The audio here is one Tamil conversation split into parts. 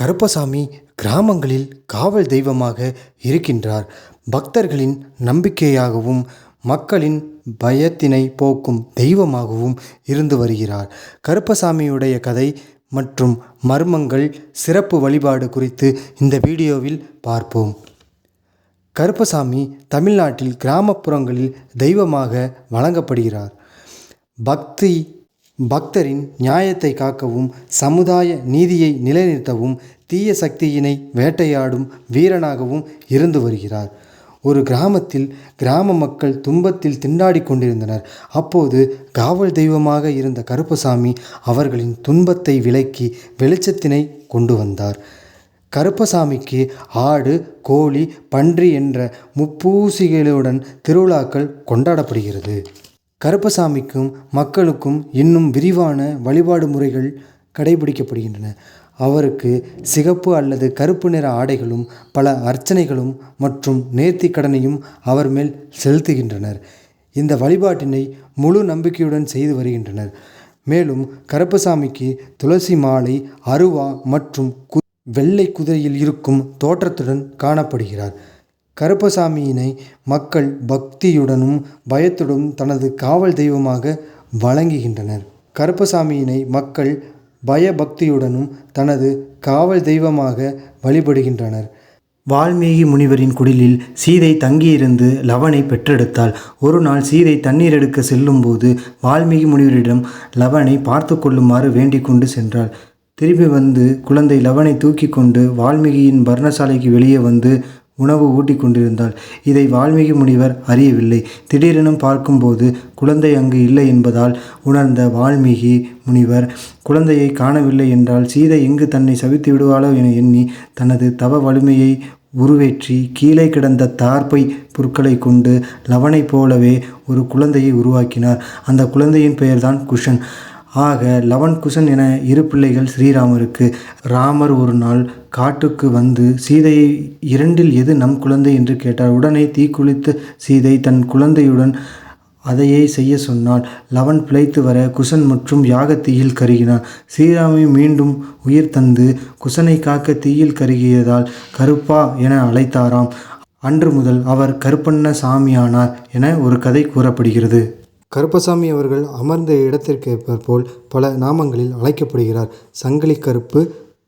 கருப்பசாமி கிராமங்களில் காவல் தெய்வமாக இருக்கின்றார். பக்தர்களின் நம்பிக்கையாகவும் மக்களின் பயத்தினை போக்கும் தெய்வமாகவும் இருந்து வருகிறார். கருப்பசாமியுடைய கதை மற்றும் மர்மங்கள் சிறப்பு வழிபாடு குறித்து இந்த வீடியோவில் பார்ப்போம். கருப்பசாமி தமிழ்நாட்டில் கிராமப்புறங்களில் தெய்வமாக வழங்கப்படுகிறார் பக்தி பக்தரின் நியாயத்தை காக்கவும் சமுதாய நீதியை நிலைநிறுத்தவும் தீய சக்தியினை வேட்டையாடும் வீரனாகவும் இருந்து வருகிறார். ஒரு கிராமத்தில் கிராம மக்கள் துன்பத்தில் திண்டாடி கொண்டிருந்தனர். அப்போது காவல் தெய்வமாக இருந்த கருப்பசாமி அவர்களின் துன்பத்தை விலக்கி வெளிச்சத்தினை கொண்டு வந்தார். கருப்பசாமிக்கு ஆடு கோழி பன்றி என்ற முப்பூசிகளுடன் திருவிழாக்கள் கொண்டாடப்படுகிறது. கருப்பசாமிக்கும் மக்களுக்கும் இன்னும் விரிவான வழிபாடு முறைகள் கடைபிடிக்கப்படுகின்றன. அவருக்கு சிகப்பு அல்லது கருப்பு நிற ஆடைகளும் பல அர்ச்சனைகளும் மற்றும் நேர்த்திக் கடனையும் அவர் மேல் செலுத்துகின்றனர். இந்த வழிபாட்டினை முழு நம்பிக்கையுடன் செய்து வருகின்றனர். மேலும் கருப்பசாமிக்கு துளசி மாலை அருவா மற்றும் கு வெள்ளை குதிரையில் இருக்கும் தோற்றத்துடன் காணப்படுகிறார். கருப்பசாமியினை மக்கள் பக்தியுடனும் பயத்துடனும் தனது காவல் தெய்வமாக வழங்குகின்றனர். கருப்பசாமியினை மக்கள் பயபக்தியுடனும் தனது காவல் தெய்வமாக வழிபடுகின்றனர். வால்மீகி முனிவரின் குடிலில் சீதை தங்கியிருந்து லவனை பெற்றெடுத்தாள் ஒரு நாள் சீதை தண்ணீர் எடுக்க செல்லும்போது வால்மீகி முனிவரிடம் லவனை பார்த்து கொள்ளுமாறு வேண்டிக் கொண்டு சென்றாள். திரும்பி வந்து குழந்தை லவனை தூக்கி கொண்டு வால்மீகியின் பர்ணசாலைக்கு வெளியே வந்து உணவு ஊட்டி கொண்டிருந்தாள் இதை வால்மீகி முனிவர் அறியவில்லை. திடீரெனும் பார்க்கும்போது குழந்தை அங்கு இல்லை என்பதால் உணர்ந்த வால்மீகி முனிவர் குழந்தையை காணவில்லை என்றால் சீதை எங்கு தன்னை சவித்து விடுவாளோ என எண்ணி தனது தவ வலிமையை உருவேற்றி கீழே கிடந்த தார்ப்பை பொருட்களை கொண்டு லவனைப் போலவே ஒரு குழந்தையை உருவாக்கினார். அந்த குழந்தையின் பெயர்தான் குஷன். ஆக லவன் குசன் என இரு பிள்ளைகள் ஸ்ரீராமருக்கு. ராமர் ஒரு நாள் காட்டுக்கு வந்து சீதையை இரண்டில் எது நம் குழந்தை? என்று கேட்டார். உடனே தீக்குளித்த சீதை தன் குழந்தையுடன் அதையே செய்ய சொன்னாள். லவன் பிழைத்து வர குசன் மற்றும் யாக தீயில் கருகினார். ஸ்ரீராமை மீண்டும் உயிர் தந்து குசனை காக்க தீயில் கருகியதால் கருப்பா என அழைத்தாராம். அன்று முதல் அவர் கருப்பண்ண சாமியானார் என ஒரு கதை கூறப்படுகிறது. கருப்பசாமி அவர்கள் அமர்ந்த இடத்திற்குற்போல் பல நாமங்களில் அழைக்கப்படுகிறார். சங்கிலி கருப்பு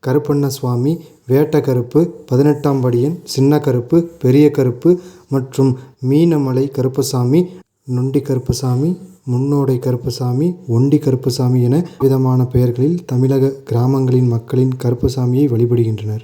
கருப்பண்ண சுவாமி வேட்ட கருப்பு பதினெட்டாம் படியன் சின்ன கருப்பு பெரிய கருப்பு மற்றும் மீனமலை கருப்பசாமி நொண்டி கருப்பசாமி முன்னோடை கருப்பசாமி ஒண்டி கருப்பசாமி என விதமான பெயர்களில் தமிழக கிராமங்களின் மக்களின் கருப்பசாமியை வழிபடுகின்றனர்.